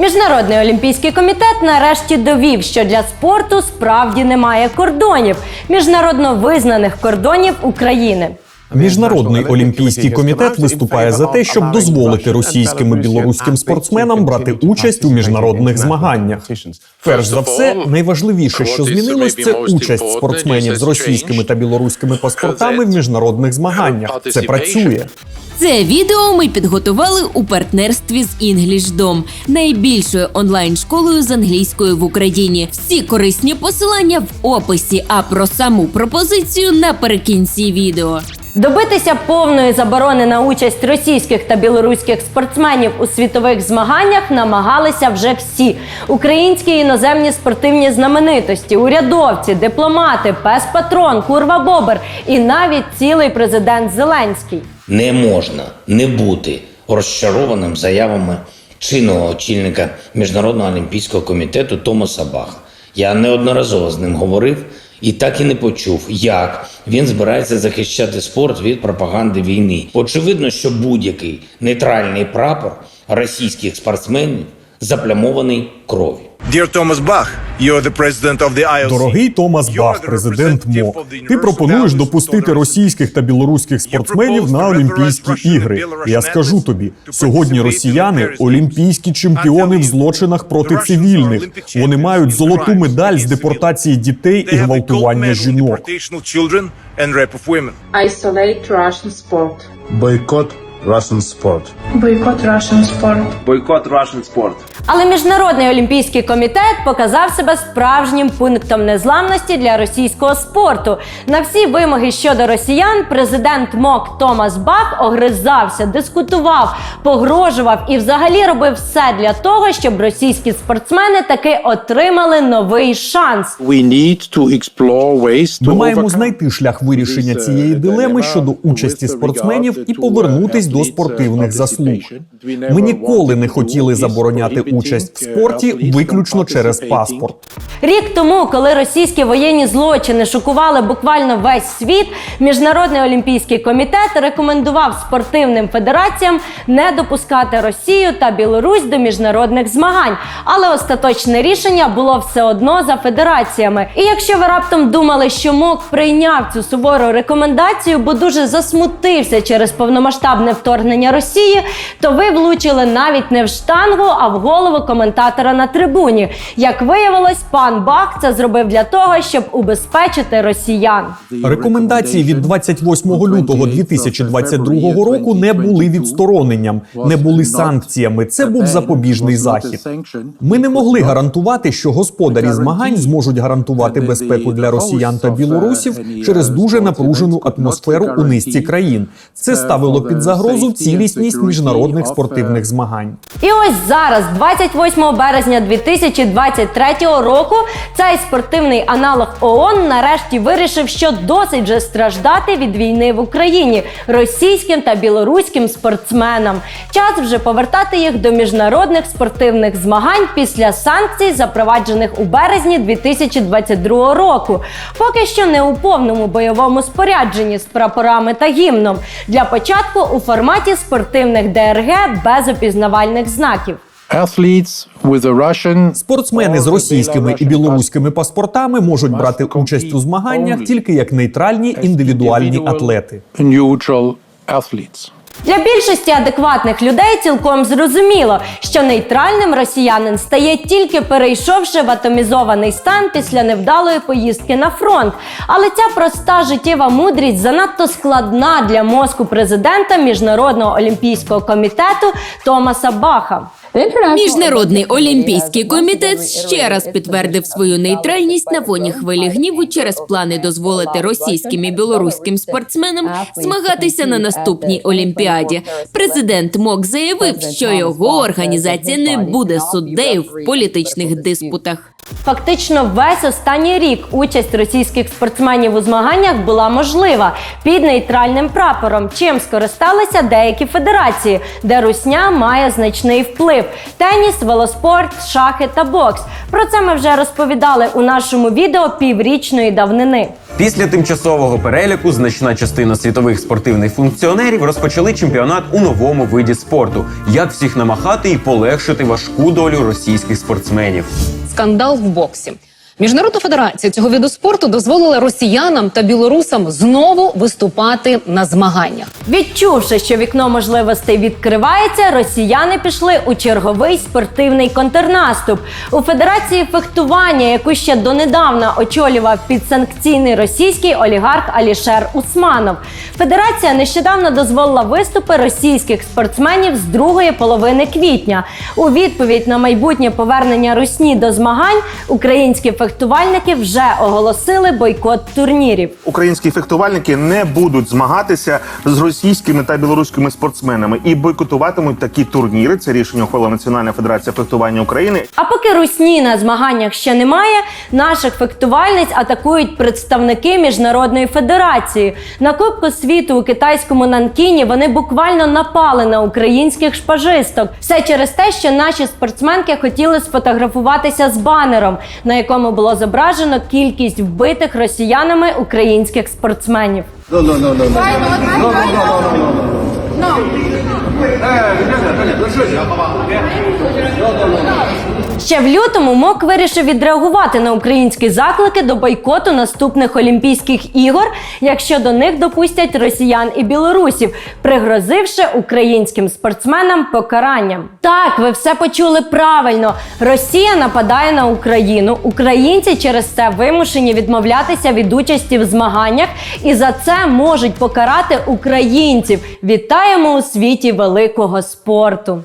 Міжнародний олімпійський комітет нарешті довів, що для спорту справді немає кордонів, міжнародно визнаних кордонів України. Міжнародний олімпійський комітет виступає за те, щоб дозволити російським і білоруським спортсменам брати участь у міжнародних змаганнях. Перш за все, найважливіше, що змінилось, це участь спортсменів з російськими та білоруськими паспортами в міжнародних змаганнях. Це працює. Це відео ми підготували у партнерстві з EnglishDom, найбільшою онлайн-школою з англійської в Україні. Всі корисні посилання в описі, а про саму пропозицію наприкінці відео. Добитися повної заборони на участь російських та білоруських спортсменів у світових змаганнях намагалися вже всі українські і іноземні спортивні знаменитості, урядовці, дипломати, пес Патрон, Курва Бобер і навіть цілий президент Зеленський. Не можна не бути розчарованим заявами чинного очільника Міжнародного олімпійського комітету Томаса Баха. Я неодноразово з ним говорив і так і не почув, як він збирається захищати спорт від пропаганди війни. Очевидно, що будь-який нейтральний прапор російських спортсменів заплямований кров'ю. Dear Thomas Bach, you're the president of the IOC. Дорогий Томас Бах, президент МОК. Ти пропонуєш допустити російських та білоруських спортсменів на Олімпійські ігри. Я скажу тобі, сьогодні росіяни олімпійські чемпіони в злочинах проти цивільних. Вони мають золоту медаль з депортації дітей і гвалтування жінок. isolate Russian sport. Boycott Russian sport. Boycott Russian sport. Бойкот Russian Sport. Але міжнародний олімпійський комітет показав себе справжнім пунктом незламності для російського спорту. На всі вимоги щодо росіян президент МОК Томас Бах огризався, дискутував, погрожував і взагалі робив все для того, щоб російські спортсмени таки отримали новий шанс. We need to explore ways to Ми маємо знайти шлях вирішення цієї дилеми щодо участі спортсменів і повернутись до спортивних заслуг. Ми ніколи не хотіли забороняти участь в спорті виключно через паспорт. Рік тому, коли російські воєнні злочини шокували буквально весь світ, міжнародний олімпійський комітет рекомендував спортивним федераціям не допускати Росію та Білорусь до міжнародних змагань. Але остаточне рішення було все одно за федераціями. І якщо ви раптом думали, що МОК прийняв цю сувору рекомендацію, бо дуже засмутився через повномасштабне вторгнення Росії, то ви влучили навіть не в штангу, а в голову коментатора на трибуні. Як виявилось, пан Бах це зробив для того, щоб убезпечити росіян. Рекомендації від 28 лютого 2022 року не були відстороненням, не були санкціями. Це був запобіжний захід. Ми не могли гарантувати, що господарі змагань зможуть гарантувати безпеку для росіян та білорусів через дуже напружену атмосферу у низці країн. Це ставило під загрозу цілісність міжнародних спортивних змагань. І ось зараз, 28 березня 2023 року, цей спортивний аналог ООН нарешті вирішив, що досить вже страждати від війни в Україні російським та білоруським спортсменам. Час вже повертати їх до міжнародних спортивних змагань після санкцій, запроваджених у березні 2022 року. Поки що не у повному бойовому спорядженні з прапорами та гімном. Для початку у форматі спортивних ДРГ без опізнавальних знаків. Athletes with Спортсмени з російськими і білоруськими паспортами можуть брати участь у змаганнях тільки як нейтральні індивідуальні атлети. neutral. Для більшості адекватних людей цілком зрозуміло, що нейтральним росіянин стає тільки перейшовши в атомізований стан після невдалої поїздки на фронт. Але ця проста життєва мудрість занадто складна для мозку президента Міжнародного олімпійського комітету Томаса Баха. Міжнародний олімпійський комітет ще раз підтвердив свою нейтральність на фоні хвилі гніву через плани дозволити російським і білоруським спортсменам змагатися на наступній олімпіаді. Президент МОК заявив, що його організація не буде суддею в політичних диспутах. Фактично весь останній рік участь російських спортсменів у змаганнях була можлива під нейтральним прапором, чим скористалися деякі федерації, де русня має значний вплив. теніс, велоспорт, шахи та бокс. Про це ми вже розповідали у нашому відео піврічної давнини. Після тимчасового переліку значна частина світових спортивних функціонерів розпочали чемпіонат у новому виді спорту. Як всіх намахати і полегшити важку долю російських спортсменів. скандал в боксі. Міжнародна федерація цього виду спорту дозволила росіянам та білорусам знову виступати на змаганнях. Відчувши, що вікно можливостей відкривається, росіяни пішли у черговий спортивний контрнаступ. У Федерації фехтування, яку ще донедавна очолював підсанкційний російський олігарх Алішер Усманов. Федерація нещодавно дозволила виступи російських спортсменів з другої половини квітня. У відповідь на майбутнє повернення Русні до змагань українські фехтувальники вже оголосили бойкот турнірів. Українські фехтувальники не будуть змагатися з російськими та білоруськими спортсменами і бойкотуватимуть такі турніри. Це рішення ухвалила Національна федерація фехтування України. А поки русні на змаганнях ще немає, наших фехтувальниць атакують представники міжнародної федерації. На Кубку світу у китайському Нанкіні вони буквально напали на українських шпажисток. Все через те, що наші спортсменки хотіли сфотографуватися з банером, на якому було зображено кількість вбитих росіянами українських спортсменів. Ще в лютому МОК вирішив відреагувати на українські заклики до бойкоту наступних Олімпійських ігор, якщо до них допустять росіян і білорусів, пригрозивши українським спортсменам покаранням. Так, ви все почули правильно. Росія нападає на Україну. Українці через це вимушені відмовлятися від участі в змаганнях, і за це можуть покарати українців. Вітаємо у світі великого спорту.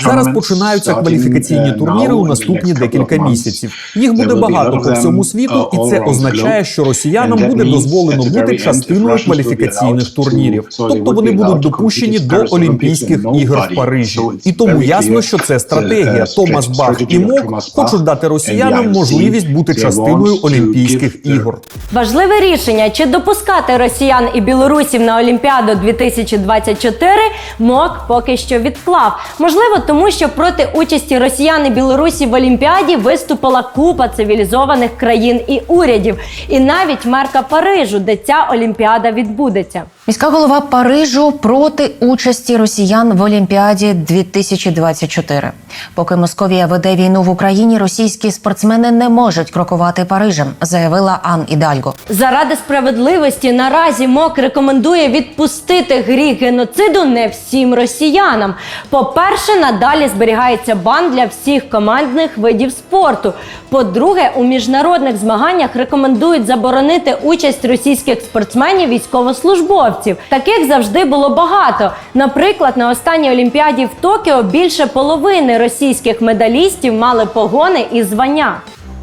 Зараз починаються кваліфікаційні турніри у наступні декілька місяців. Їх буде багато по всьому світу, і це означає, що росіянам буде дозволено бути частиною кваліфікаційних турнірів. Тобто вони будуть допущені до Олімпійських ігор в Парижі. І тому ясно, що це стратегія. Томас Бах і МОК хочуть дати росіянам можливість бути частиною Олімпійських ігор. Важливе рішення, чи допускати росіян і білорусів на Олімпіаду 2024 МОК поки що відклав. Можливо, тому що проти участі росіян і білорусів в Олімпіаді виступила купа цивілізованих країн і урядів, і навіть мерка Парижу, де ця Олімпіада відбудеться. Міська голова Парижу проти участі росіян в Олімпіаді 2024. Поки Московія веде війну в Україні, російські спортсмени не можуть крокувати Парижем, заявила Ан Ідальго. Заради справедливості наразі МОК рекомендує відпустити гріх геноциду не всім росіянам. По-перше, надалі зберігається бан для всіх командних видів спорту. По-друге, у міжнародних змаганнях рекомендують заборонити участь російських спортсменів військовослужбовців. Таких завжди було багато. Наприклад, на останній олімпіаді в Токіо більше половини російських медалістів мали погони і звання.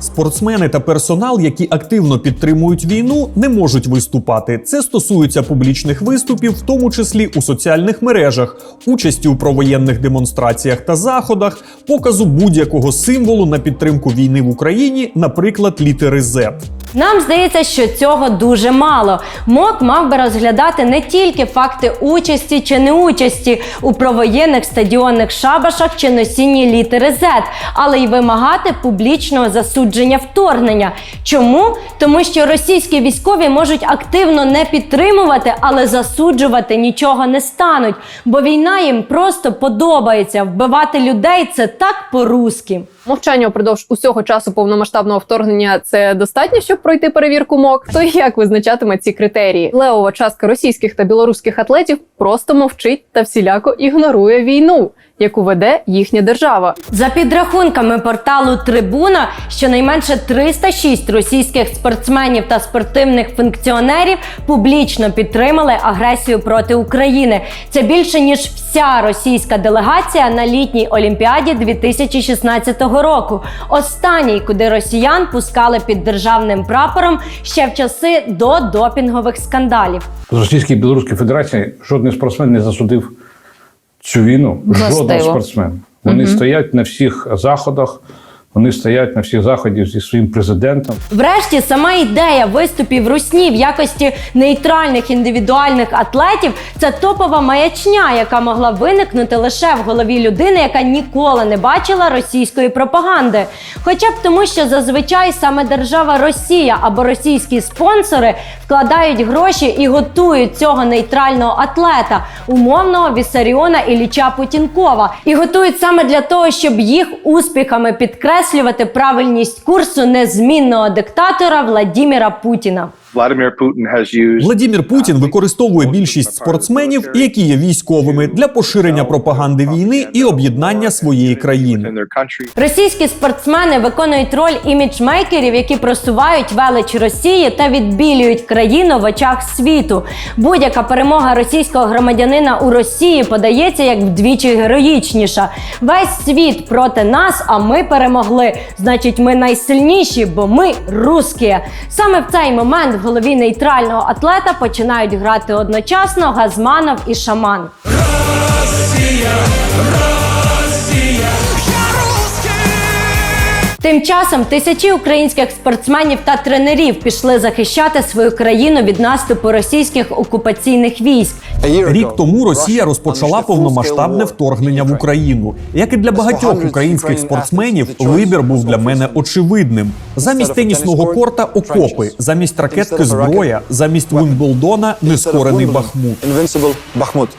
Спортсмени та персонал, які активно підтримують війну, не можуть виступати. Це стосується публічних виступів, в тому числі у соціальних мережах, участі у провоєнних демонстраціях та заходах, показу будь-якого символу на підтримку війни в Україні, наприклад, літери Z. Нам здається, що цього дуже мало. МОК мав би розглядати не тільки факти участі чи неучасті у провоєнних стадіонних шабашах чи носінні літери Z, але й вимагати публічного засудження вторгнення. Чому? Тому що російські військові можуть активно не підтримувати, але засуджувати нічого не стануть, бо війна їм просто подобається. Вбивати людей це так по-русски. Мовчання упродовж усього часу повномасштабного вторгнення це достатньо, щоб пройти перевірку МОК. То як визначатиме ці критерії? Левова частка російських та білоруських атлетів просто мовчить та всіляко ігнорує війну, яку веде їхня держава. За підрахунками порталу Трибуна, щонайменше 306 російських спортсменів та спортивних функціонерів публічно підтримали агресію проти України. Це більше ніж вся російська делегація на літній олімпіаді 2016 року. Останній, куди росіян пускали під державним прапором ще в часи до допінгових скандалів. З Російської Білоруської Федерації жоден спортсмен не засудив цю війну. Жоден спортсмен. Вони стоять на всіх заходах, Вони стоять на всіх заходах зі своїм президентом. Врешті сама ідея виступів русні в якості нейтральних індивідуальних атлетів це топова маячня, яка могла виникнути лише в голові людини, яка ніколи не бачила російської пропаганди. Хоча б тому, що зазвичай саме держава Росія або російські спонсори вкладають гроші і готують цього нейтрального атлета, умовного Вісаріона Ілліча Путінкова, і готують саме для того, щоб їх успіхами підкреслювати правильність курсу незмінного диктатора Владіміра Путіна. Владімір Путін використовує більшість спортсменів, які є військовими, для поширення пропаганди війни і об'єднання своєї країни. Російські спортсмени виконують роль іміджмейкерів, які просувають велич Росії та відбілюють країну в очах світу. Будь-яка перемога російського громадянина у Росії подається як вдвічі героїчніша. Весь світ проти нас, а ми перемогли. Значить, ми найсильніші, бо ми русські. Саме в цей момент в голові нейтрального атлета починають грати одночасно Газманов і Шаман. Тим часом тисячі українських спортсменів та тренерів пішли захищати свою країну від наступу російських окупаційних військ. Рік тому Росія розпочала повномасштабне вторгнення в Україну. Як і для багатьох українських спортсменів, вибір був для мене очевидним. Замість тенісного корта окопи, замість ракетки зброя, замість Вимблдона нескорений Бахмут.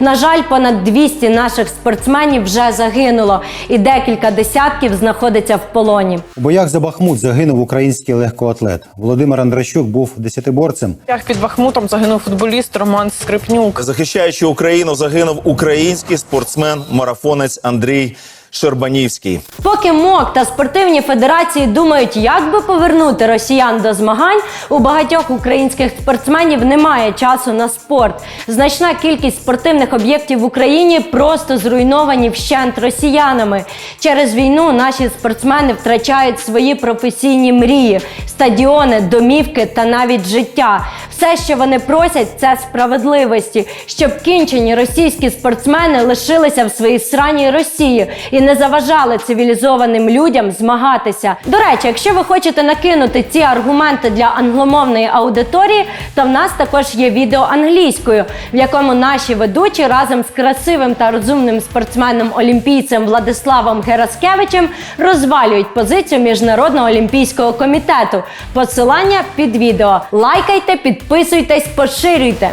На жаль, понад 200 наших спортсменів вже загинуло, і декілька десятків знаходиться в полоні. У боях за Бахмут загинув український легкоатлет. Володимир Андращук був десятиборцем. Під Бахмутом загинув футболіст Роман Скрипнюк. Захищаючи Україну, загинув український спортсмен-марафонець Андрій Щербанівський. Поки МОК та спортивні федерації думають, як би повернути росіян до змагань, у багатьох українських спортсменів немає часу на спорт. Значна кількість спортивних об'єктів в Україні просто зруйновані вщент росіянами. Через війну наші спортсмени втрачають свої професійні мрії, стадіони, домівки та навіть життя. Все, що вони просять, це справедливості, щоб кінчені російські спортсмени лишилися в своїй сраній Росії і не заважали цивілізованим людям змагатися. До речі, якщо ви хочете накинути ці аргументи для англомовної аудиторії, то в нас також є відео англійською, в якому наші ведучі разом з красивим та розумним спортсменом-олімпійцем Владиславом Гераскевичем розвалюють позицію міжнародного олімпійського комітету. Посилання під відео. Лайкайте, підписуйтесь, поширюйте.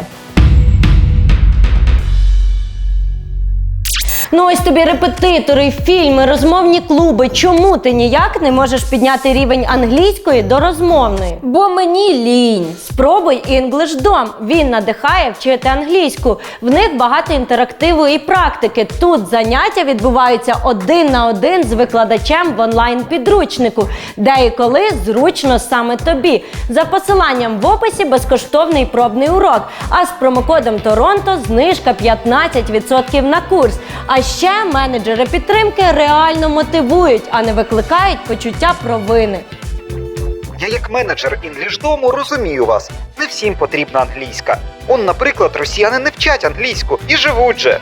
Ну ось тобі репетитори, фільми, розмовні клуби. Чому ти ніяк не можеш підняти рівень англійської до розмовної? Бо мені лінь. Спробуй EnglishDom. Він надихає вчити англійську. В них багато інтерактиву і практики. Тут заняття відбуваються один на один з викладачем в онлайн підручнику, де і коли зручно саме тобі. За посиланням в описі безкоштовний пробний урок. А з промокодом Торонто знижка 15% на курс. А ще менеджери підтримки реально мотивують, а не викликають почуття провини. Я як менеджер інглішдому розумію вас. Не всім потрібна англійська. Он, наприклад, росіяни не вчать англійську і живуть же.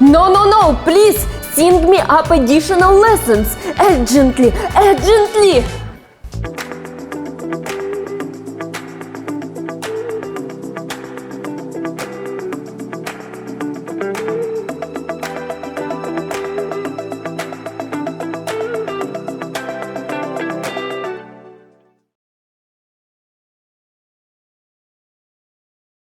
No, no, no, please sing me up additional lessons. Urgently, urgently.